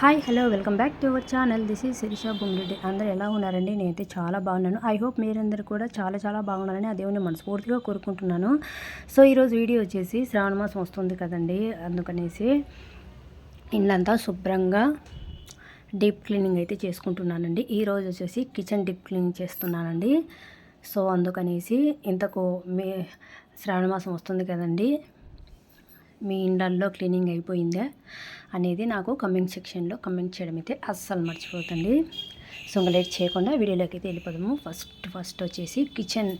Hi hello welcome back to our channel this is Shirisha Bumreddy అందరూ ఎలా ఉన్నారండి? నేనైతే చాలా బాగున్నాను. ఐ హోప్ మీరందరూ కూడా చాలా చాలా బాగున్నారని ఆ దేవుని మనస్ఫూర్తిగా కోరుకుంటున్నాను. సో ఈరోజు వీడియో వచ్చేసి శ్రావణ మాసం వస్తుంది కదండి. అందుకనేసి ఇల్లంతా శుభ్రంగా డీప్ క్లీనింగ్ అయితే చేసుకుంటున్నానండి. ఈరోజు వచ్చేసి కిచెన్ డీప్ క్లీనింగ్ చేస్తున్నానండి. సో అందుకనేసి ఇంతకు మీ శ్రావణ మాసం వస్తుంది కదండి. మీ ఇండ్లల్లో క్లీనింగ్ అయిపోయిందే. అనేది నాకు కమెంట్ సెక్షన్లో కమెంట్ చేయడం అయితే అస్సలు మర్చిపోతుంది సో ఇంకా లేట్ చేయకుండా వీడియోలోకి అయితే వెళ్ళిపోదాము. ఫస్ట్ ఫస్ట్ వచ్చేసి కిచెన్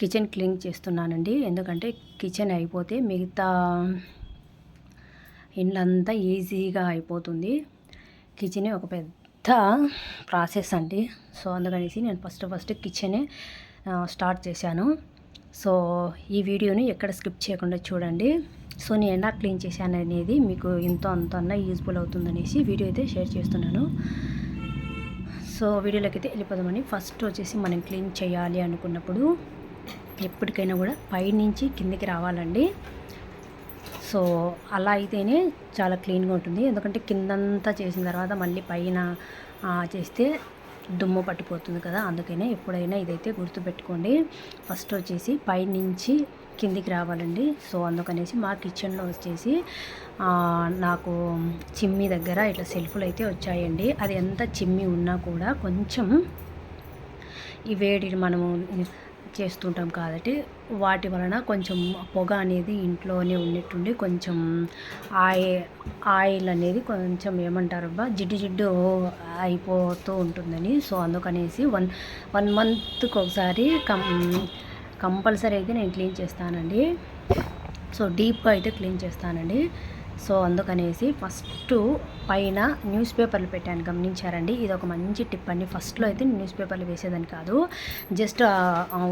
కిచెన్ క్లీన్ చేస్తున్నానండి. ఎందుకంటే కిచెన్ అయిపోతే మిగతా ఇండ్లంతా ఈజీగా అయిపోతుంది. కిచెన్ ఒక పెద్ద ప్రాసెస్ అండి. సో అందుకనేసి నేను ఫస్ట్ ఫస్ట్ కిచెనే స్టార్ట్ చేశాను. సో ఈ వీడియోని ఎక్కడ స్కిప్ చేయకుండా చూడండి. సో నేను ఎలా క్లీన్ చేశాను అనేది మీకు ఇంత అంత అన్న యూజ్ఫుల్ అవుతుందనేసి వీడియో అయితే షేర్ చేస్తున్నాను. సో వీడియోలోకి అయితే వెళ్ళిపోదామని ఫస్ట్ వచ్చేసి మనం క్లీన్ చేయాలి అనుకున్నప్పుడు ఎప్పటికైనా కూడా పైనుంచి కిందికి రావాలండి. సో అలా అయితేనే చాలా క్లీన్గా ఉంటుంది. ఎందుకంటే కిందంతా చేసిన తర్వాత మళ్ళీ పైన చేస్తే దుమ్ము పట్టిపోతుంది కదా. అందుకనే ఎప్పుడైనా ఇదైతే గుర్తుపెట్టుకోండి. ఫస్ట్ వచ్చేసి పైనుంచి కిందికి రావాలండి. సో అందుకనేసి మా కిచెన్లో వచ్చేసి నాకు చిమ్మి దగ్గర ఇట్లా సెల్ఫ్లు అయితే వచ్చాయండి. అది ఎంత చిమ్మి ఉన్నా కూడా కొంచెం ఈ వేడి మనము చేస్తుంటాం కాబట్టి వాటి వలన కొంచెం పొగ అనేది ఇంట్లోనే ఉన్నట్టుండి కొంచెం ఆయి ఆయిల్ అనేది కొంచెం ఏమంటారు అబ్బా జిడ్డు జిడ్డు అయిపోతూ ఉంటుందని. సో అందుకనేసి వన్ వన్ మంత్కి ఒకసారి కం కంపల్సరీ అయితే నేను క్లీన్ చేస్తానండి. సో డీప్గా అయితే క్లీన్ చేస్తానండి. సో అందుకనేసి ఫస్ట్ పైన న్యూస్ పేపర్లు పెట్టాను గమనించారండి. ఇది ఒక మంచి టిప్ అండి. ఫస్ట్లో అయితే న్యూస్ పేపర్లు వేసేదాన్ని కాదు. జస్ట్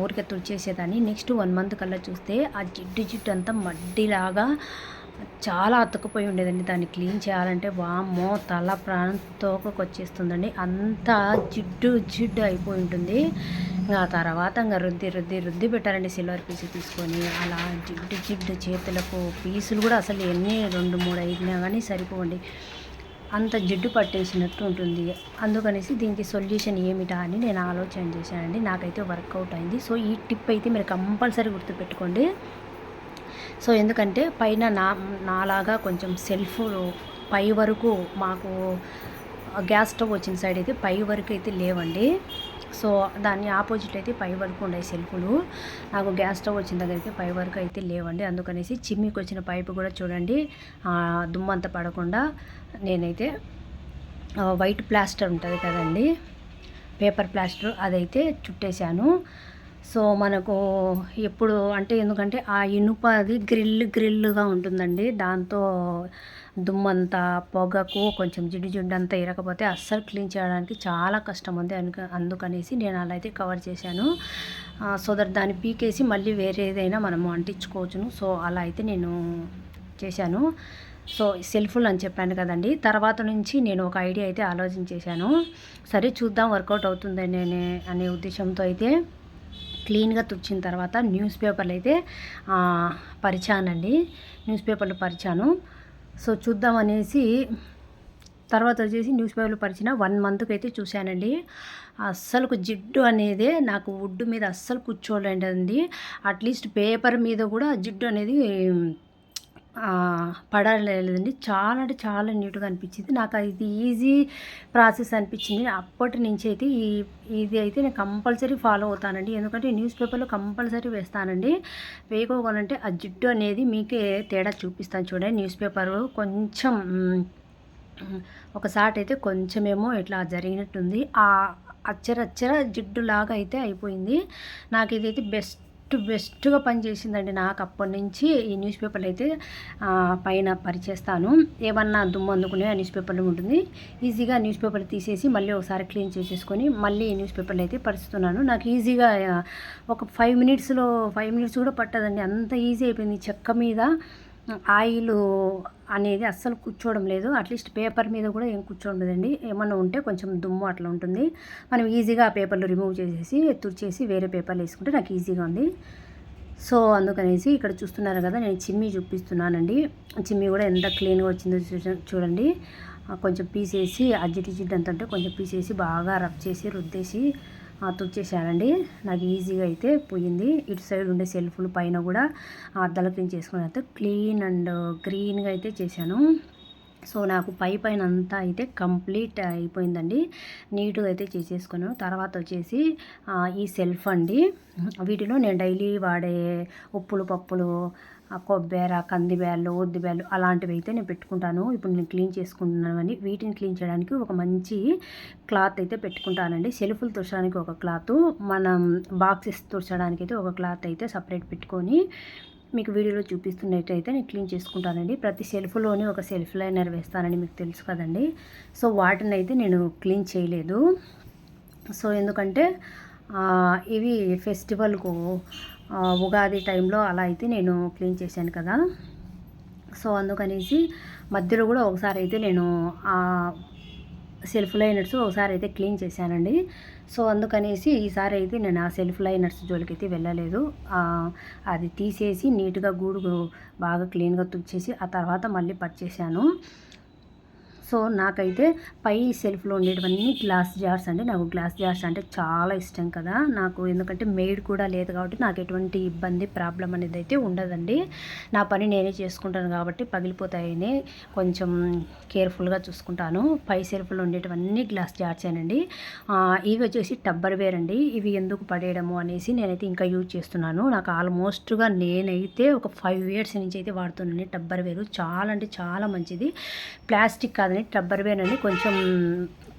ఊరికే తుడిచేసేదాన్ని. నెక్స్ట్ వన్ మంత్ కల్లా చూస్తే ఆ జిడ్డు జిడ్డు అంతా మడ్డిలాగా చాలా అతుక్కుపోయి ఉండేదండి. దాన్ని క్లీన్ చేయాలంటే వామో తల ప్రాణం తోకకొచ్చేస్తుందండి. వచ్చేస్తుందండి జిడ్డు జిడ్డు అయిపోయి ఉంటుంది. ఆ తర్వాత ఇంకా రుద్ది రుద్ది రుద్ది పెట్టారండి సిల్వర్ పీసు తీసుకొని. అలా జిడ్డు జిడ్డు చేతులకు పీసులు కూడా అసలు ఎన్ని రెండు మూడు అయినా కానీ సరిపోండి అంత జిడ్డు పట్టేసినట్టు ఉంటుంది. అందుకనేసి దీనికి సొల్యూషన్ ఏమిటా అని నేను ఆలోచన చేశానండి. నాకైతే వర్కౌట్ అయింది. సో ఈ టిప్ అయితే మీరు కంపల్సరీ గుర్తుపెట్టుకోండి. సో ఎందుకంటే పైన నా నాలాగా కొంచెం సెల్ఫ్ పై వరకు మాకు గ్యాస్ స్టవ్ వచ్చిన సైడ్ అయితే పై వరకు అయితే లేవండి. సో దాన్ని ఆపోజిట్ అయితే పై వరకు ఉన్నాయి సెల్ఫ్లు. నాకు గ్యాస్ స్టవ్ వచ్చిన దగ్గర అయితే పై వరకు అయితే లేవండి. అందుకనేసి చిమ్మికి వచ్చిన పైపు కూడా చూడండి. దుమ్మంతా పడకుండా నేనైతే వైట్ ప్లాస్టర్ ఉంటుంది కదండి. పేపర్ ప్లాస్టర్ అదైతే చుట్టేశాను. సో మనకు ఎప్పుడు అంటే ఎందుకంటే ఆ ఇనుప అది గ్రిల్ గ్రిల్గా ఉంటుందండి. దాంతో దుమ్మంతా పొగకు కొంచెం జిడ్డు జిడ్డు అంతా ఇరకపోతే అస్సలు క్లీన్ చేయడానికి చాలా కష్టం ఉంది అందుక అందుకనేసి నేను అలా అయితే కవర్ చేశాను. సో దట్ దాన్ని పీకేసి మళ్ళీ వేరే ఏదైనా మనము అంటించుకోవచ్చును. సో అలా అయితే నేను చేశాను. సో సెల్ఫుల్ అని చెప్పాను కదండి. తర్వాత నుంచి నేను ఒక ఐడియా అయితే ఆలోచించేశాను సరే చూద్దాం వర్కౌట్ అవుతుందని అనే ఉద్దేశంతో అయితే క్లీన్గా తుడిచిన తర్వాత న్యూస్ పేపర్లు అయితే పరిచానండి. న్యూస్ పేపర్లు పరిచాను. సో చూద్దామనేసి తర్వాత వచ్చేసి న్యూస్ పేపర్లు పరిచిన వన్ మంత్కి అయితే చూశానండి. అస్సలు జిడ్డు అనేది నాకు వుడ్ మీద అస్సలు కూర్చోలేండి అట్లీస్ట్ పేపర్ మీద కూడా జిడ్డు అనేది పడలేదండి చాలా అంటే చాలా నీట్గా అనిపించింది. నాకు ఇది ఈజీ ప్రాసెస్ అనిపించింది. అప్పటి నుంచి అయితే ఈ ఇది అయితే నేను కంపల్సరీ ఫాలో అవుతానండి. ఎందుకంటే న్యూస్ పేపర్లో కంపల్సరీ వేస్తానండి. వేయకోవాలంటే ఆ జిడ్డు అనేది మీకే తేడా చూపిస్తాను చూడండి. న్యూస్ పేపర్ కొంచెం ఒకసారి అయితే కొంచెమేమో ఇట్లా జరిగినట్టుంది. ఆ అచ్చరచ్చర జిడ్డులాగా అయితే అయిపోయింది. నాకు ఇదైతే బెస్ట్ బెస్ట్గా పనిచేసిందండి నాకు అప్పటి నుంచి ఈ న్యూస్ పేపర్లు అయితే పైన పరిచేస్తాను. ఏమన్నా దుమ్ము అందుకునే ఆ న్యూస్ పేపర్లు ఉంటుంది. ఈజీగా న్యూస్ పేపర్లు తీసేసి మళ్ళీ ఒకసారి క్లీన్ చేసేసుకొని మళ్ళీ ఈ న్యూస్ పేపర్లు అయితే పరిస్తున్నాను. నాకు ఈజీగా ఒక ఫైవ్ మినిట్స్లో ఫైవ్ మినిట్స్ కూడా పట్టదండి. అంత ఈజీ అయిపోయింది. చెక్క మీద ఆయిల్ అనేది అస్సలు కూర్చోవడం లేదు. అట్లీస్ట్ పేపర్ మీద కూడా ఏం కూర్చోండదండి ఏమన్నా ఉంటే కొంచెం దుమ్ము అట్లా ఉంటుంది. మనం ఈజీగా ఆ పేపర్లు రిమూవ్ చేసేసి తుడిచేసి వేరే పేపర్లు వేసుకుంటే నాకు ఈజీగా ఉంది. సో అందుకనేసి ఇక్కడ చూస్తున్నారు కదా నేను చిమ్మి చూపిస్తున్నానండి. చిమ్మి కూడా ఎంత క్లీన్గా వచ్చిందో చూడండి. కొంచెం పీసేసి అజ్జిటి జిడ్డు అంత ఉంటే కొంచెం పీసేసి బాగా రబ్ చేసి రుద్దేసి తుడిచేసానండి నాకు ఈజీగా అయితే పోయింది. ఇటు సైడ్ ఉండే సెల్ఫ్లు పైన కూడా ఆ అద్దాలు క్లీన్ చేసుకుని అయితే క్లీన్ అండ్ గ్రీన్గా అయితే చేశాను. సో నాకు పై పైన అంతా అయితే కంప్లీట్ అయిపోయిందండి. నీట్గా అయితే చేసేసుకున్నాను. తర్వాత వచ్చేసి ఈ సెల్ఫ్ అండి. వీటిలో నేను డైలీ వాడే ఉప్పులు పప్పులు ఆ కందిబ్యాళ్ళు ఉద్దిబ్యాళ్ళు అలాంటివి అయితే నేను పెట్టుకుంటాను. ఇప్పుడు నేను క్లీన్ చేసుకుంటున్నానని. వీటిని క్లీన్ చేయడానికి ఒక మంచి క్లాత్ అయితే పెట్టుకుంటానండి. సెల్ఫ్లు తుడచడానికి ఒక క్లాత్. మనం బాక్సెస్ తుడచడానికి అయితే ఒక క్లాత్ అయితే సపరేట్ పెట్టుకొని మీకు వీడియోలో చూపిస్తున్నట్టయితే నేను క్లీన్ చేసుకుంటానండి. ప్రతి సెల్ఫ్లోని ఒక సెల్ఫ్ లైనర్ వేస్తానని మీకు తెలుసు కదండి. సో వాటిని అయితే నేను క్లీన్ చేయలేదు. సో ఎందుకంటే ఇవి ఫెస్టివల్కు ఉగాది టైంలో అలా అయితే నేను క్లీన్ చేశాను కదా. సో అందుకనేసి మధ్యలో కూడా ఒకసారి అయితే నేను సెల్ఫ్ లైనర్స్ ఒకసారి అయితే క్లీన్ చేశానండి. సో అందుకనేసి ఈసారి అయితే నేను ఆ సెల్ఫ్ లైనర్స్ జోలికి అయితే వెళ్ళలేదు అది తీసేసి నీట్గా గూడు బాగా క్లీన్గా తుడిచేసి ఆ తర్వాత మళ్ళీ పట్ చేశాను సో నాకైతే పై సెల్ఫ్లో ఉండేటివన్నీ గ్లాస్ జార్స్ అండి. నాకు గ్లాస్ జార్స్ అంటే చాలా ఇష్టం కదా. నాకు ఎందుకంటే మెయిడ్ కూడా లేదు కాబట్టి నాకు ఎటువంటి ఇబ్బంది ప్రాబ్లం అనేది అయితే ఉండదండి. నా పని నేనే చేసుకుంటాను కాబట్టి పగిలిపోతాయని కొంచెం కేర్ఫుల్గా చూసుకుంటాను. పై సెల్ఫ్లో ఉండేటివన్నీ గ్లాస్ జార్సేనండి. ఆ, ఇవి వచ్చేసి టబ్బర్ వేర్ అండి. ఇవి ఎందుకు పడేయడము అనేసి నేనైతే ఇంకా యూజ్ చేస్తున్నాను. నాకు ఆల్మోస్ట్గా నేనైతే ఒక ఫైవ్ ఇయర్స్ నుంచి అయితే వాడుతున్నాను టబ్బర్ వేరు చాలా అంటే చాలా మంచిది. ప్లాస్టిక్ కాదని టబ్బర్ వేర్ అని కొంచెం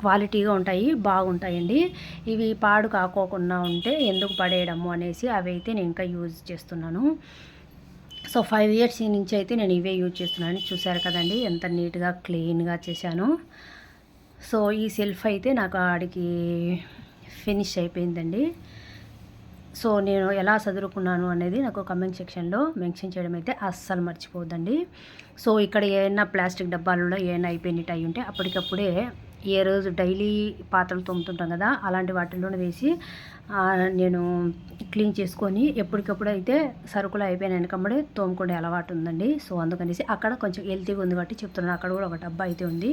క్వాలిటీగా ఉంటాయి బాగుంటాయండి. ఇవి పాడు కాకోకుండా ఉంటే ఎందుకు పడేయడము అనేసి అవి అయితే నేను ఇంకా యూజ్ చేస్తున్నాను. సో ఫైవ్ ఇయర్స్ నుంచి అయితే నేను ఇవే యూజ్ చేస్తున్నాను. చూసారు కదండి ఎంత నీట్గా క్లీన్గా చేశాను. సో ఈ సెల్ఫ్ అయితే నాకు ఆడికి ఫినిష్ అయిపోయిందండి. సో నేను ఎలా చదువుకున్నాను అనేది నాకు కమెంట్ సెక్షన్లో మెన్షన్ చేయడం అయితే అస్సలు మర్చిపోద్దండి సో ఇక్కడ ఏమైనా ప్లాస్టిక్ డబ్బాలలో ఏమైనా అయిపోయినట్టు అయి ఉంటే అప్పటికప్పుడే ఏ రోజు డైలీ పాత్రలు తోముతుంటాం కదా అలాంటి వాటిల్లోనే వేసి నేను క్లీన్ చేసుకొని ఎప్పటికప్పుడు అయితే సరుకులు అయిపోయిన వెనకమ్మడే తోముకునే అలవాటు ఉందండి. సో అందుకనేసి అక్కడ కొంచెం హెల్తీగా ఉంది కాబట్టి చెప్తున్నాను. అక్కడ కూడా ఒక డబ్బా అయితే ఉంది.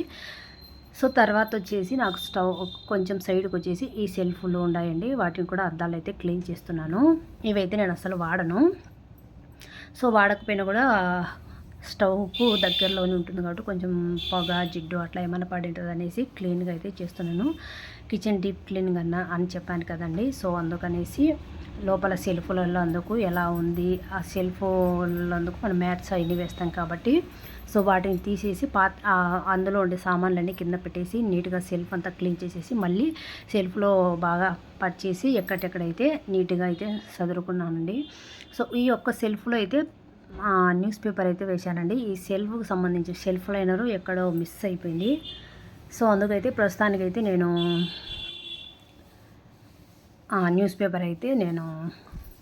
సో తర్వాత వచ్చేసి నాకు స్టవ్ కొంచెం సైడ్కి వచ్చేసి ఈ సెల్ఫ్లు ఉన్నాయండి. వాటిని కూడా అద్దాలు అయితే క్లీన్ చేస్తున్నాను. ఇవైతే నేను అసలు వాడను. సో వాడకపోయినా కూడా స్టవ్కు దగ్గరలోనే ఉంటుంది కాబట్టి కొంచెం పొగ జిడ్డు అట్లా ఏమైనా పడి ఉంటుంది అనేసి క్లీన్గా అయితే చేస్తున్నాను. కిచెన్ డీప్ క్లీనింగ్ అన్న అని చెప్పాను కదండి. సో అందుకనేసి లోపల సెల్ఫ్లలో అందుకు ఎలా ఉంది ఆ సెల్ఫ్లలో అందుకు మనం మ్యాట్స్ అవన్నీ వేస్తాం కాబట్టి. సో వాటిని తీసేసి పాత అందులో ఉండే సామాన్లన్నీ కింద పెట్టేసి నీట్గా సెల్ఫ్ అంతా క్లీన్ చేసేసి మళ్ళీ సెల్ఫ్లో బాగా పర్చేసి ఎక్కడెక్కడైతే నీట్గా అయితే చదువుకున్నానండి సో ఈ యొక్క సెల్ఫ్లో అయితే న్యూస్ పేపర్ అయితే వేశానండి. ఈ సెల్ఫ్కి సంబంధించి సెల్ఫ్ లైనరు ఎక్కడో మిస్ అయిపోయింది. సో అందుకైతే ప్రస్తుతానికైతే నేను న్యూస్ పేపర్ అయితే నేను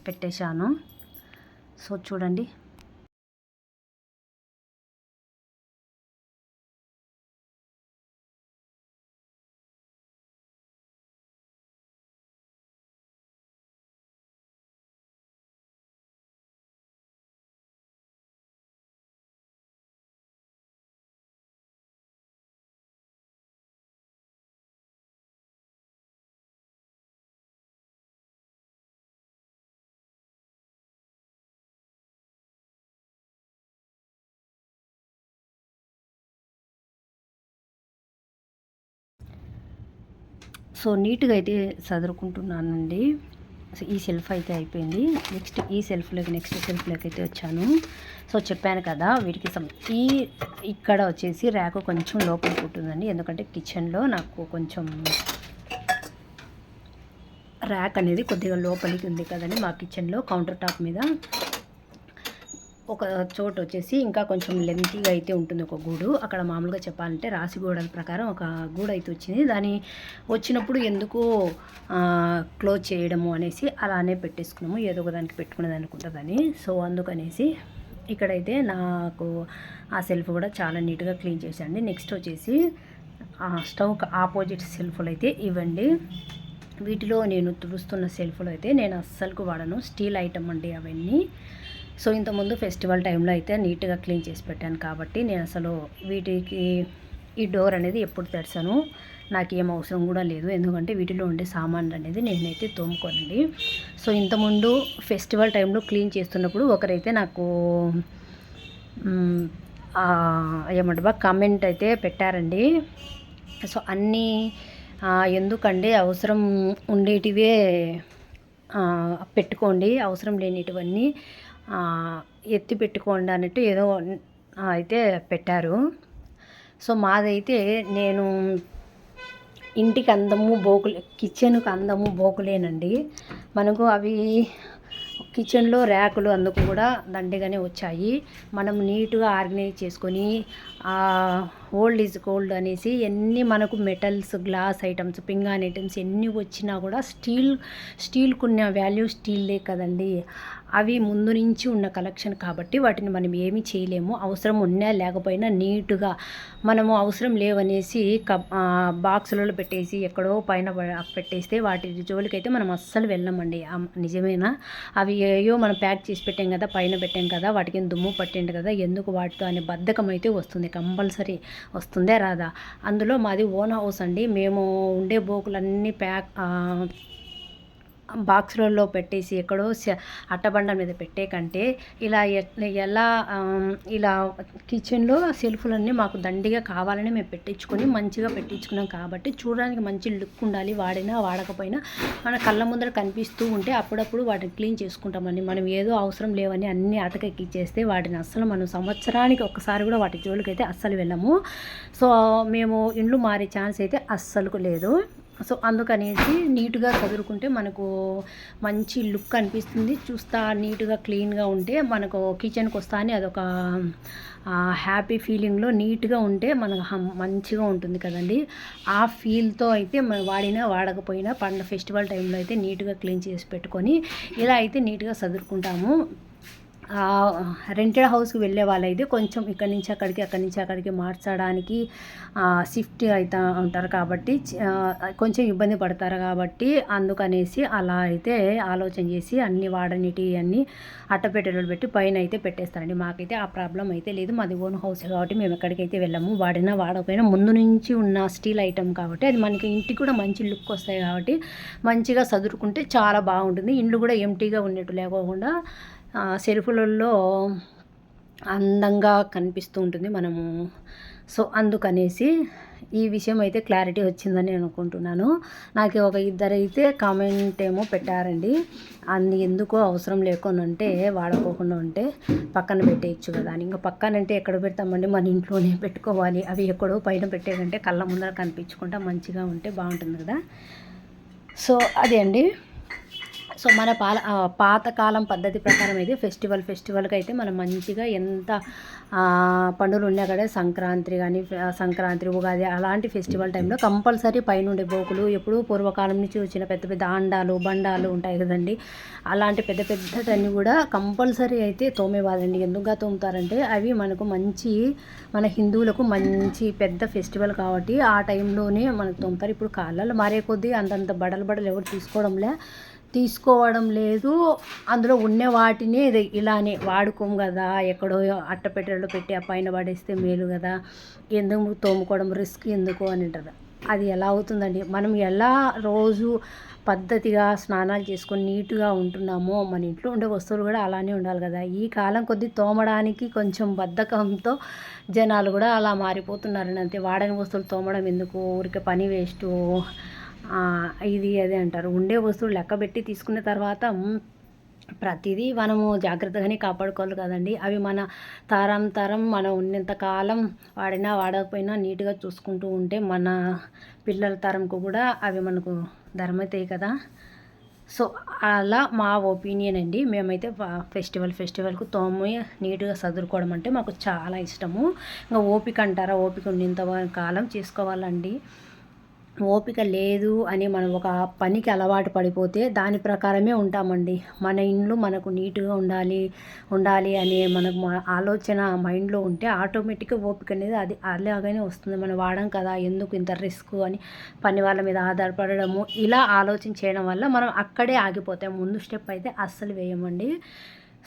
పెట్టేశాను. సో చూడండి. సో నీట్గా అయితే చదువుకుంటున్నానండి సో ఈ సెల్ఫ్ అయితే అయిపోయింది. నెక్స్ట్ ఈ సెల్ఫ్లోకి నెక్స్ట్ సెల్ఫ్లోకి అయితే వచ్చాను. సో చెప్పాను కదా వీటికి సం ఈ ఇక్కడ వచ్చేసి ర్యాక్ కొంచెం లోపలికి ఉంటుందండి ఎందుకంటే కిచెన్లో నాకు కొంచెం ర్యాక్ అనేది కొద్దిగా లోపలికి ఉంది కదండి మా కిచెన్లో కౌంటర్ టాప్ మీద. ఒక చోటు వచ్చేసి ఇంకా కొంచెం లెంతీగా అయితే ఉంటుంది ఒక గూడు. అక్కడ మామూలుగా చెప్పాలంటే రాసి గోడల ప్రకారం ఒక గూడు అయితే వచ్చింది. దాని వచ్చినప్పుడు ఎందుకు క్లోజ్ చేయడము అనేసి అలానే పెట్టేసుకున్నాము. ఏదో ఒక దానికి పెట్టుకునేది అనుకుంటుందని సో అందుకనేసి ఇక్కడైతే నాకు ఆ సెల్ఫ్ కూడా చాలా నీట్గా క్లీన్ చేశాండి నెక్స్ట్ వచ్చేసి ఆ స్టవ్కి ఆపోజిట్ సెల్ఫ్లు అయితే ఇవ్వండి. వీటిలో నేను తుడుస్తున్న సెల్ఫ్లు అయితే నేను అస్సలకు వాడను. స్టీల్ ఐటమ్ అండి అవన్నీ. సో ఇంతకుముందు ఫెస్టివల్ టైంలో అయితే నీట్గా క్లీన్ చేసి పెట్టాను కాబట్టి నేను అసలు వీటికి ఈ డోర్ అనేది ఎప్పుడు తెరిచాను నాకు ఏం అవసరం కూడా లేదు. ఎందుకంటే వీటిలో ఉండే సామాన్లు అనేది నేనైతే తోముకోనండి. సో ఇంతకుముందు ఫెస్టివల్ టైంలో క్లీన్ చేస్తున్నప్పుడు ఒకరైతే నాకు మ్, ఏమంటారు కామెంట్ అయితే పెట్టారండి. సో అన్నీ ఎందుకంటే ఎందుకండి అవసరం ఉండేటివే పెట్టుకోండి. అవసరం లేనిటివన్నీ ఎత్తి పెట్టుకోండి అన్నట్టు ఏదో అయితే పెట్టారు. సో మాదైతే నేను ఇంటికి అందము బోకులే కిచెన్కి అందము బోకులేనండి. మనకు అవి కిచెన్లో ర్యాకులు అందుకు కూడా దండిగానే వచ్చాయి. మనం నీట్గా ఆర్గనైజ్ చేసుకొని ఓల్డ్ ఈజ్ గోల్డ్ అనేసి ఎన్ని మనకు మెటల్స్ గ్లాస్ ఐటమ్స్ పింగాన్ ఐటమ్స్ ఎన్ని వచ్చినా కూడా స్టీల్ స్టీల్కు ఉన్న వాల్యూ స్టీల్లే కదండి. అవి ముందు నుంచి ఉన్న కలెక్షన్ కాబట్టి వాటిని మనం ఏమీ చేయలేము. అవసరం ఉన్నా లేకపోయినా నీట్గా మనము అవసరం లేవనేసి కప్ బాక్సులలో పెట్టేసి ఎక్కడో పైన పెట్టేస్తే వాటి జోలికైతే మనం అస్సలు వెళ్ళమండి. నిజమేనా? అవి ఏయో మనం ప్యాక్ చేసి పెట్టాం కదా పైన పెట్టాం కదా వాటికి దుమ్ము పట్టిండు కదా ఎందుకు వాటితో అనే బద్ధకం అయితే వస్తుంది కంపల్సరీ వస్తుందే రాదా అందులో మాది ఓన్ హౌస్ అండి మేము ఉండే బోకులన్నీ ప్యాక్ బాక్స్లలో పెట్టేసి ఎక్కడో అట్టబండ మీద పెట్టే కంటే ఇలా ఎలా ఇలా కిచెన్లో సెల్ఫ్లన్నీ మాకు దండిగా కావాలని మేము పెట్టించుకొని మంచిగా పెట్టించుకున్నాం కాబట్టి చూడడానికి మంచి లుక్ ఉండాలి. వాడినా వాడకపోయినా మన కళ్ళ ముందర కనిపిస్తూ ఉంటే అప్పుడప్పుడు వాటిని క్లీన్ చేసుకుంటామని మనం ఏదో అవసరం లేవని అన్ని అతకెక్కిచ్చేస్తే వాటిని అస్సలు మనం సంవత్సరానికి ఒక్కసారి కూడా వాటి జోలికి అయితే అస్సలు వెళ్ళము. సో మేము ఇండ్లు మారే ఛాన్స్ అయితే అస్సలు లేదు. సో అందుకనేసి నీట్గా చదువుకుంటే మనకు మంచి లుక్ అనిపిస్తుంది. చూస్తా నీట్గా క్లీన్గా ఉంటే మనకు కిచెన్కి వస్తానే అదొక హ్యాపీ ఫీలింగ్లో నీట్గా ఉంటే మనకు మంచిగా ఉంటుంది కదండి. ఆ ఫీల్తో అయితే మనం వాడినా వాడకపోయినా పండుగ ఫెస్టివల్ టైంలో అయితే నీట్గా క్లీన్ చేసి పెట్టుకొని ఇలా అయితే నీట్గా చదువుకుంటాము రెంటెడ్ హౌస్కి వెళ్ళే వాళ్ళైతే కొంచెం ఇక్కడి నుంచి అక్కడికి అక్కడి నుంచి అక్కడికి మార్చడానికి షిఫ్ట్ అవుతా ఉంటారు కాబట్టి కొంచెం ఇబ్బంది పడతారు కాబట్టి అందుకనేసి అలా అయితే ఆలోచన చేసి అన్ని వాడనిటి అన్ని అట్టపెట్టెలు పెట్టి పైన అయితే పెట్టేస్తారండి. మాకైతే ఆ ప్రాబ్లం అయితే లేదు. మాది ఓన్ హౌస్ కాబట్టి మేము ఎక్కడికైతే వెళ్ళాము. వాడినా వాడకపోయినా ముందు నుంచి ఉన్న స్టీల్ ఐటమ్ కాబట్టి అది మనకి ఇంటికి కూడా మంచి లుక్ వస్తాయి కాబట్టి మంచిగా సదురుకుంటే చాలా బాగుంటుంది. ఇండ్లు కూడా ఎంటీగా ఉన్నట్టు లేకోకుండా సెల్ఫులలో అందంగా కనిపిస్తూ ఉంటుంది మనము. సో అందుకనేసి ఈ విషయం అయితే క్లారిటీ వచ్చిందని నేను అనుకుంటున్నాను. నాకు ఒక ఇద్దరు అయితే కామెంట్ ఏమో పెట్టారండి. అన్ని ఎందుకో అవసరం లేకుండా ఉంటే వాడుకోకుండా ఉంటే పక్కన పెట్టేయచ్చు కదా అని. ఇంకా పక్కన అంటే ఎక్కడ పెడతామండి? మన ఇంట్లోనే పెట్టుకోవాలి. అవి ఎక్కడో పైన పెట్టేదంటే కళ్ళ ముందర కనిపించకుండా మంచిగా ఉంటే బాగుంటుంది కదా. సో అదే అండి. సో మన పాల పాతకాలం పద్ధతి ప్రకారం అయితే ఫెస్టివల్ ఫెస్టివల్కి అయితే మనం మంచిగా ఎంత పండుగలు ఉన్నా కూడా సంక్రాంతి కానీ సంక్రాంతి ఉగాది అలాంటి ఫెస్టివల్ టైంలో కంపల్సరీ పైన ఉండే బోకులు ఎప్పుడూ పూర్వకాలం నుంచి వచ్చిన పెద్ద పెద్ద అండాలు బండాలు ఉంటాయి కదండి. అలాంటి పెద్ద పెద్దటన్నీ కూడా కంపల్సరీ అయితే తోమేవాళ్ళండి. ఎందుకుగా తోముతారంటే అవి మనకు మంచి మన హిందువులకు మంచి పెద్ద ఫెస్టివల్ కాబట్టి ఆ టైంలోనే మనకు తోముతారు. ఇప్పుడు కాలాలు మారే కొద్దీ అంతంత బడలు బడలు ఎవరు తీసుకోవడంలే. తీసుకోవడం లేదు. అందులో ఉన్న వాటిని ఇలానే వాడుకోము కదా. ఎక్కడో అట్టపెట్టెలో పెట్టి ఆ పైన పడేస్తే మేలు కదా. ఎందుకు తోముకోవడం రిస్క్ ఎందుకు అని అంటారు. అది ఎలా అవుతుందండి? మనం ఎలా రోజు పద్ధతిగా స్నానాలు చేసుకొని నీట్గా ఉంటున్నామో మన ఇంట్లో ఉండే వస్తువులు కూడా అలానే ఉండాలి కదా. ఈ కాలం కొద్దీ తోమడానికి కొంచెం బద్ధకంతో జనాలు కూడా అలా మారిపోతున్నారని అంతే. వాడని వస్తువులు తోమడం ఎందుకు? ఊరికే పని వేస్ట్. ఇది అదే అంటారు. ఉండే వస్తువులు లెక్క పెట్టి తీసుకున్న తర్వాత ప్రతిదీ మనము జాగ్రత్తగానే కాపాడుకోవాలి కదండి. అవి మన తరం తరం మనం ఉన్నంత కాలం వాడినా వాడకపోయినా నీట్గా చూసుకుంటూ ఉంటే మన పిల్లల తరంకు కూడా అవి మనకు ధర్మతాయి కదా. సో అలా మా ఒపీనియన్ అండి. మేమైతే ఫెస్టివల్ ఫెస్టివల్కు తోమి నీట్గా చదువుకోవడం అంటే మాకు చాలా ఇష్టము. ఇంకా ఓపిక అంటారా? ఓపిక ఉన్నంత కాలం చేసుకోవాలండి. ఓపిక లేదు అని మనం ఒక పనికి అలవాటు పడిపోతే దాని ప్రకారమే ఉంటామండి. మన ఇండ్లు మనకు నీట్గా ఉండాలి ఉండాలి అనే మనకు ఆలోచన మైండ్లో ఉంటే ఆటోమేటిక్గా ఓపిక అనేది అది అలాగనే వస్తుంది. మనం వాడం కదా ఎందుకు ఇంత రిస్క్ అని పని వాళ్ళ మీద ఆధారపడము ఇలా ఆలోచన చేయడం వల్ల మనం అక్కడే ఆగిపోతాం. ముందు స్టెప్ అయితే అస్సలు వేయమండి.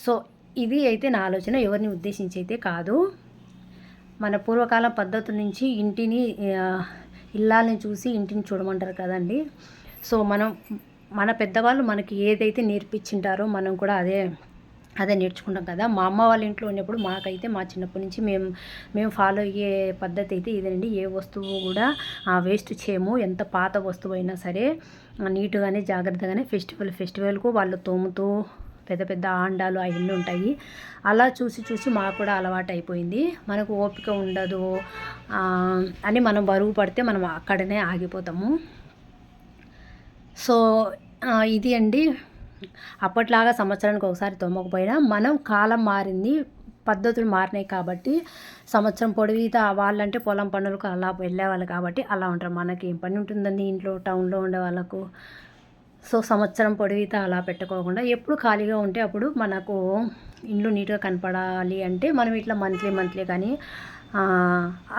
సో ఇది అయితే నా ఆలోచన. ఎవరిని ఉద్దేశించి అయితే కాదు. మన పూర్వకాల పద్ధతుల నుంచి ఇంటిని ఇల్లాలని చూసి ఇంటిని చూడమంటారు కదండి. సో మనం మన పెద్దవాళ్ళు మనకి ఏదైతే నేర్పించింటారో మనం కూడా అదే అదే నేర్చుకుంటాం కదా. మా అమ్మ వాళ్ళ ఇంట్లో ఉన్నప్పుడు మాకైతే మా చిన్నప్పటి నుంచి మేము మేము ఫాలో అయ్యే పద్ధతి అయితే ఇదేనండి. ఏ వస్తువు కూడా వేస్ట్ చేయము. ఎంత పాత వస్తువు అయినా సరే నీట్గానే జాగ్రత్తగానే ఫెస్టివల్ ఫెస్టివల్కు వాళ్ళు తోముతూ పెద్ద పెద్ద ఆండాలు అవన్నీ ఉంటాయి. అలా చూసి చూసి మాకు కూడా అలవాటు అయిపోయింది మనకు ఓపిక ఉండదు అని మనం బరువు పడితే మనం అక్కడనే ఆగిపోతాము. సో ఇది అండి. అప్పట్లాగా సంవత్సరానికి ఒకసారి తోమకపోయినా మనం కాలం మారింది పద్ధతులు మారినాయి కాబట్టి సంవత్సరం పొడిగితే వాళ్ళంటే పొలం పనులకు అలా వెళ్ళేవాళ్ళు కాబట్టి అలా ఉంటారు. మనకి ఏం పని ఉంటుందండి ఇంట్లో టౌన్లో ఉండే వాళ్ళకు? సో సంవత్సరం పొడిగితే అలా పెట్టుకోకుండా ఎప్పుడు ఖాళీగా ఉంటే అప్పుడు మనకు ఇండ్లు నీట్గా కనపడాలి అంటే మనం ఇట్లా మంత్లీ మంత్లీ కానీ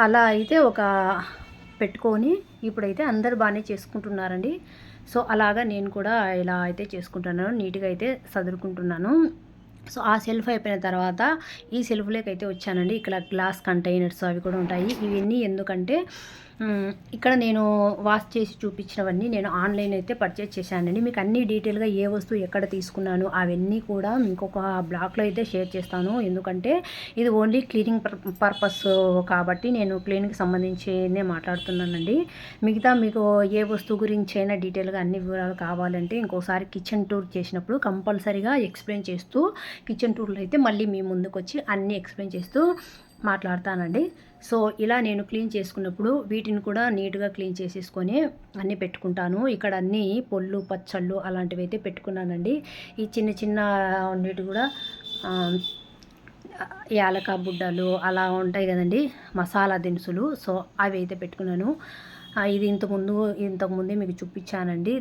అలా అయితే ఒక పెట్టుకొని ఇప్పుడైతే అందరు బాగానే చేసుకుంటున్నారండి. సో అలాగా నేను కూడా ఇలా అయితే చేసుకుంటున్నాను నీట్గా అయితే చదువుకుంటున్నాను సో ఆ సెల్ఫ్ అయిపోయిన తర్వాత ఈ సెల్ఫ్లోకి అయితే వచ్చానండి. ఇక్కడ గ్లాస్ కంటైనర్స్ అవి కూడా ఉంటాయి. ఇవన్నీ ఎందుకంటే ఇక్కడ నేను వాష్ చేసి చూపించినవన్నీ నేను ఆన్లైన్ అయితే పర్చేజ్ చేశానండి. మీకు అన్ని డీటెయిల్గా ఏ వస్తువు ఎక్కడ తీసుకున్నాను అవన్నీ కూడా ఇంకొక బ్లాగ్లో అయితే షేర్ చేస్తాను. ఎందుకంటే ఇది ఓన్లీ క్లీనింగ్ పర్పస్ కాబట్టి నేను క్లీనింగ్కి సంబంధించినే మాట్లాడుతున్నానండి. మిగతా మీకు ఏ వస్తువు గురించి అయినా డీటెయిల్గా అన్ని వివరాలు కావాలంటే ఇంకోసారి కిచెన్ టూర్ చేసినప్పుడు కంపల్సరీగా ఎక్స్ప్లెయిన్ చేస్తూ కిచెన్ టూర్లో అయితే మళ్ళీ మీ ముందుకు వచ్చి అన్నీ ఎక్స్ప్లెయిన్ చేస్తూ మాట్లాడతానండి. సో ఇలా నేను క్లీన్ చేసుకున్నప్పుడు వీటిని కూడా నీట్గా క్లీన్ చేసేసుకొని అన్నీ పెట్టుకుంటాను. ఇక్కడ అన్నీ పొల్లు పచ్చళ్ళు అలాంటివి అయితే పెట్టుకున్నానండి. ఈ చిన్న చిన్న అన్నిటి కూడా యాలక బుడ్డలు అలా ఉంటాయి కదండి మసాలా దినుసులు. సో అవి అయితే పెట్టుకున్నాను. ఇది ఇంతకుముందు ఇంతకుముందే మీకు చూపించానండి.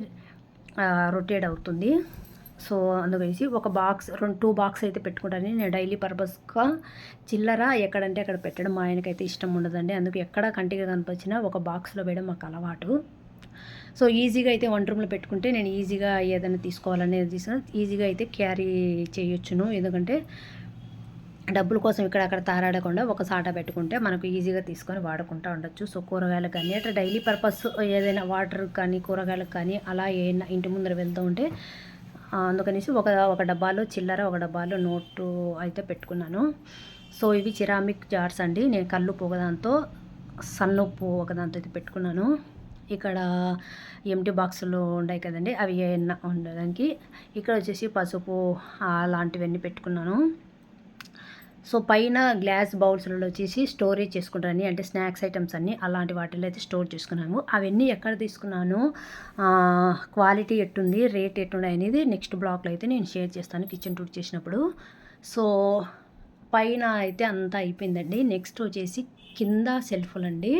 రొటేట్ అవుతుంది. సో అందుకనేసి ఒక బాక్స్ రెండు టూ బాక్స్ అయితే పెట్టుకుంటాను. నేను డైలీ పర్పస్గా చిల్లర ఎక్కడంటే అక్కడ పెట్టడం మా ఆయనకైతే ఇష్టం ఉండదండి. అందుకు ఎక్కడ కంటిగా కనిపించినా ఒక బాక్స్లో వేయడం మాకు అలవాటు. సో ఈజీగా అయితే వన్ రూమ్లో పెట్టుకుంటే నేను ఈజీగా ఏదైనా తీసుకోవాలనేది తీసుకుని ఈజీగా అయితే క్యారీ చేయొచ్చును. ఎందుకంటే డబ్బుల కోసం ఇక్కడ అక్కడ తారాడకుండా ఒక సాట పెట్టుకుంటే మనకు ఈజీగా తీసుకొని వాడుకుంటూ ఉండొచ్చు. సో కూరగాయలకు కానీ అట్లా డైలీ పర్పస్ ఏదైనా వాటర్ కానీ కూరగాయలకు కానీ అలా ఏదైనా ఇంటి ముందర వెళ్తూ ఉంటే అందుకనేసి ఒక ఒక డబ్బాలో చిల్లర ఒక డబ్బాలో నోటు అయితే పెట్టుకున్నాను. సో ఇవి చిరామిక్ జార్స్ అండి. నేను కళ్ళు ఒకదాంతో సన్నుప్పు ఒకదాంతో అయితే పెట్టుకున్నాను. ఇక్కడ ఎంటీ బాక్సులు ఉన్నాయి కదండి అవి ఉండడానికి. ఇక్కడ వచ్చేసి పసుపు అలాంటివన్నీ పెట్టుకున్నాను. సో పైన గ్లాస్ బౌల్స్లలో వచ్చేసి స్టోరేజ్ చేసుకుంటారని అంటే స్నాక్స్ ఐటమ్స్ అన్నీ అలాంటి వాటిలో అయితే స్టోర్ చేసుకున్నాము. అవన్నీ ఎక్కడ తీసుకున్నాను? క్వాలిటీ ఎట్టుంది? రేట్ ఎట్టుండే అనేది నెక్స్ట్ బ్లాక్లో అయితే నేను షేర్ చేస్తాను కిచెన్ టూర్ చేసినప్పుడు. సో పైన అయితే అంతా అయిపోయిందండి. నెక్స్ట్ వచ్చేసి కింద సెల్ఫ్లు అండి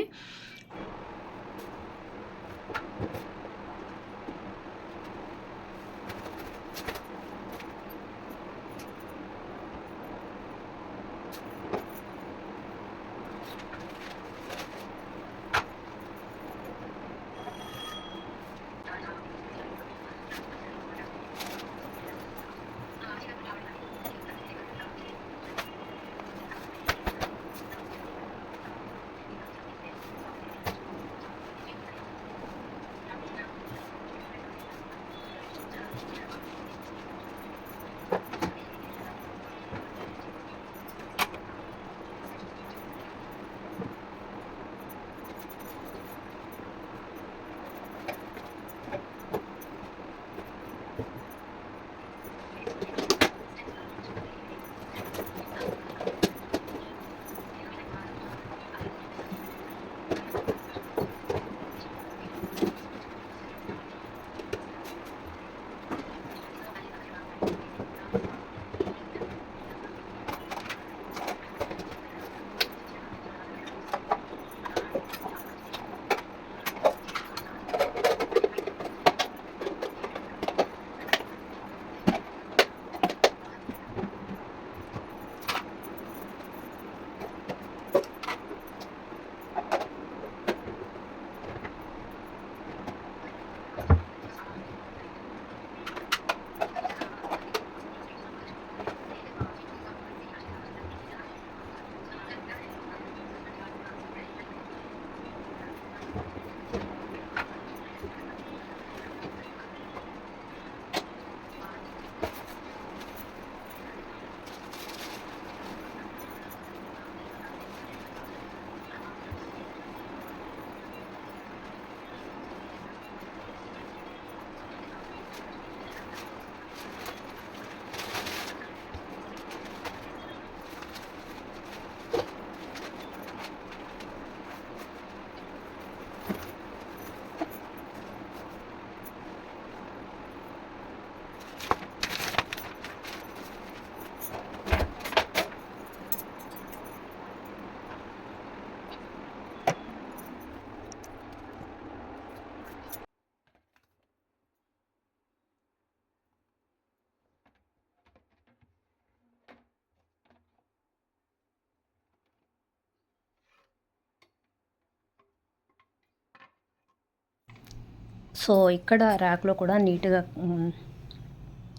సో ఇక్కడ ర్యాక్లో కూడా నీట్గా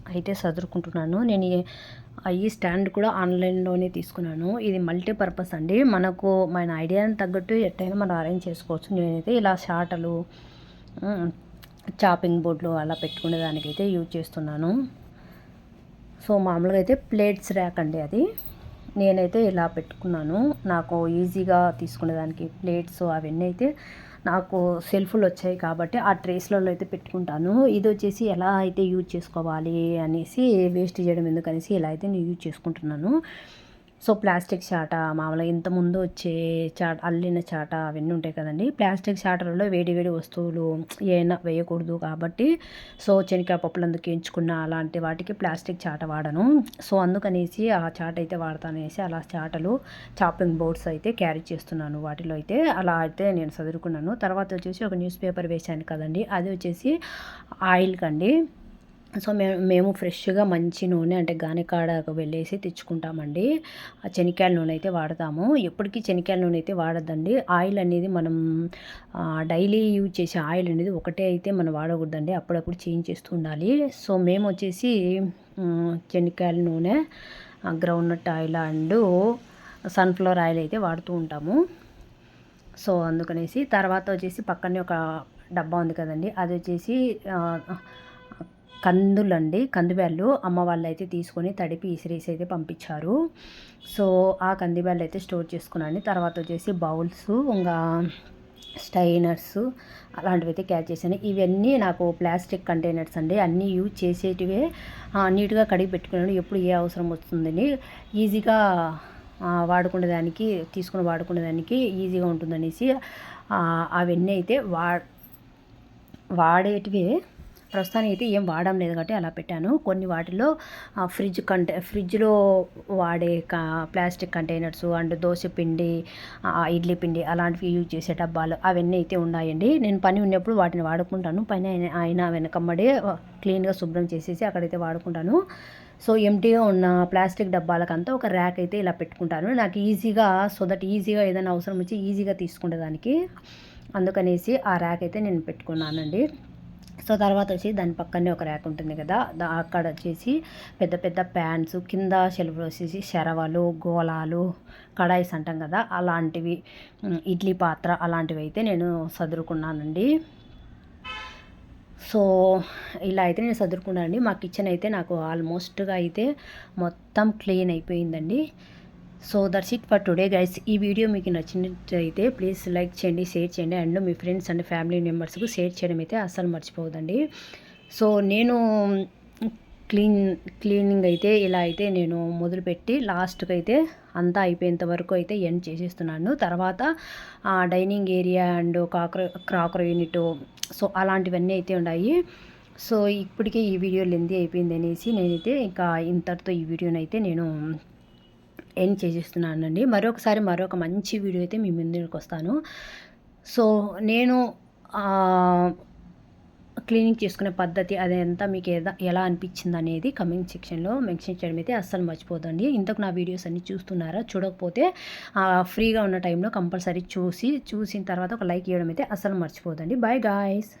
అయితే సదురుకుంటున్నాను. నేను ఈ- స్టాండ్ కూడా ఆన్లైన్లోనే తీసుకున్నాను. ఇది మల్టీపర్పస్ అండి. మనకు మన ఐడియాని తగ్గట్టు ఎట్టయినా మనం అరేంజ్ చేసుకోవచ్చు. నేనైతే ఇలా షాటలు చాపింగ్ బోర్డులు అలా పెట్టుకునే దానికైతే యూజ్ చేస్తున్నాను. సో మామూలుగా అయితే ప్లేట్స్ ర్యాక్ అండి అది. నేనైతే ఇలా పెట్టుకున్నాను. నాకు ఈజీగా తీసుకునేదానికి ప్లేట్స్ అవన్నీ అయితే నాకు సెల్ఫ్లు వచ్చాయి కాబట్టి ఆ ట్రేస్లలో అయితే పెట్టుకుంటాను. ఇది వచ్చేసి ఎలా అయితే యూజ్ చేసుకోవాలి అనేసి వేస్ట్ చేయడం ఎందుకనేసి ఇలా అయితే నేను యూజ్ చేసుకుంటున్నాను. సో ప్లాస్టిక్ చాట మామూలుగా ఇంత ముందు వచ్చే చాట అల్లిన చాట అవన్నీ ఉంటాయి కదండి. ప్లాస్టిక్ చాటలలో వేడి వేడి వస్తువులు ఏమైనా వేయకూడదు కాబట్టి సో శనగకాయ పప్పులు అందుకు ఎంచుకున్న అలాంటి వాటికి ప్లాస్టిక్ చాట వాడను. సో అందుకనేసి ఆ చాట అయితే వాడతానేసి అలా చాటలు చాపింగ్ బోర్డ్స్ అయితే క్యారీ చేస్తున్నాను వాటిలో అయితే. అలా అయితే నేను చదువుకున్నాను. తర్వాత వచ్చేసి ఒక న్యూస్ పేపర్ వేశాను కదండి. అది వచ్చేసి ఆయిల్ కండి. సో మేము మేము ఫ్రెష్గా మంచి నూనె అంటే గానికాడకు వెళ్ళేసి తెచ్చుకుంటామండి. ఆ శనక్కాయల నూనె అయితే వాడతాము. ఎప్పటికీ శనక్కాయల నూనె అయితే వాడద్దండి. ఆయిల్ అనేది మనం డైలీ యూజ్ చేసే ఆయిల్ అనేది ఒకటే అయితే మనం వాడకూడదండి. అప్పుడప్పుడు చేంజ్ చేస్తూ ఉండాలి. సో మేము వచ్చేసి మ్, నూనె groundnut oil and sunflower oil అయితే వాడుతూ ఉంటాము. సో అందుకనేసి తర్వాత వచ్చేసి పక్కనే ఒక డబ్బా ఉంది కదండి. అది వచ్చేసి కందులండి. కందిబ్యాళ్ళు అమ్మ వాళ్ళు అయితే తీసుకొని తడిపి ఇసిరేసి అయితే పంపించారు. సో ఆ కందిబ్యాళ్ళు అయితే స్టోర్ చేసుకున్నాను తర్వాత వచ్చేసి బౌల్స్ ఇంకా స్టైనర్స్ అలాంటివి అయితే క్యాచ్ చేశాను. ఇవన్నీ నాకు ప్లాస్టిక్ కంటైనర్స్ అండి. అన్నీ యూజ్ చేసేటివే నీట్గా కడిగి పెట్టుకున్నాను. ఎప్పుడు ఏ అవసరం వస్తుందని ఈజీగా వాడుకునేదానికి తీసుకుని వాడుకునేదానికి ఈజీగా ఉంటుందనేసి అవన్నీ అయితే వా వాడేటివే. ప్రస్తుతానికి అయితే ఏం వాడడం లేదు కాబట్టి అలా పెట్టాను. కొన్ని వాటిలో ఫ్రిడ్జ్ కంటే ఫ్రిడ్జ్లో వాడే కా ప్లాస్టిక్ కంటైనర్స్ అండ్ దోశ పిండి ఇడ్లీ పిండి అలాంటివి యూజ్ చేసే డబ్బాలు అవన్నీ అయితే ఉన్నాయండి. నేను పని ఉన్నప్పుడు వాటిని వాడుకుంటాను. పని ఆయన అయినా వెనకమ్మడే క్లీన్గా శుభ్రం చేసేసి అక్కడైతే వాడుకుంటాను. సో ఎంటీగా ఉన్న ప్లాస్టిక్ డబ్బాలకంతా ఒక ర్యాక్ అయితే ఇలా పెట్టుకుంటాను. నాకు ఈజీగా సో దట్ ఈజీగా ఏదైనా అవసరం వచ్చి ఈజీగా తీసుకునేదానికి అందుకనేసి ఆ ర్యాక్ అయితే నేను పెట్టుకున్నానండి. సో తర్వాత వచ్చి దాని పక్కనే ఒక ర్యాక్ ఉంటుంది కదా అక్కడ వచ్చేసి పెద్ద పెద్ద ప్యాన్స్ కింద షెల్ఫ్ వచ్చేసి శరవలు గోళాలు కడాయిస్ అంటాం కదా అలాంటివి ఇడ్లీ పాత్ర అలాంటివి అయితే నేను సదురుకున్నానండి. సో ఇలా అయితే నేను సదురుకున్నానండి. మా కిచెన్ అయితే నాకు ఆల్మోస్ట్గా అయితే మొత్తం క్లీన్ అయిపోయిందండి. So that's it for today guys ఈ వీడియో మీకు నచ్చినట్లయితే ప్లీజ్ లైక్ చేయండి షేర్ చేయండి అండ్ మీ ఫ్రెండ్స్ అండ్ ఫ్యామిలీ మెంబర్స్కు షేర్ చేయడం అయితే అస్సలు మర్చిపోవద్దండి. సో నేను క్లీన్ క్లీనింగ్ అయితే ఇలా అయితే నేను మొదలుపెట్టి లాస్ట్కి అయితే అంతా అయిపోయేంత వరకు అయితే ఎండ్ చేసేస్తున్నాను. తర్వాత డైనింగ్ ఏరియా అండ్ కాక్రో క్రాకర్ యూనిట్ సో అలాంటివన్నీ అయితే ఉన్నాయి. సో ఇప్పటికే ఈ వీడియో లెంది అయిపోయింది అనేసి నేనైతే ఇంకా ఇంతటితో ఈ వీడియోనైతే నేను ఎండ్ చేసేస్తున్నానండి. మరొకసారి మరొక మంచి వీడియో అయితే మీ ముందుకు వస్తాను. సో నేను క్లీనింగ్ చేసుకునే పద్ధతి అదంతా మీకు ఏదా ఎలా అనిపించింది అనేది కమెంట్ సెక్షన్లో మెన్షన్ చేయడం అయితే అస్సలు మర్చిపోదండి ఇంతకు నా వీడియోస్ అన్ని చూస్తున్నారా చూడకపోతే ఫ్రీగా ఉన్న టైంలో కంపల్సరీ చూసి చూసిన తర్వాత ఒక లైక్ ఇవ్వడం అయితే అస్సలు మర్చిపోదండి బాయ్ గాయస్.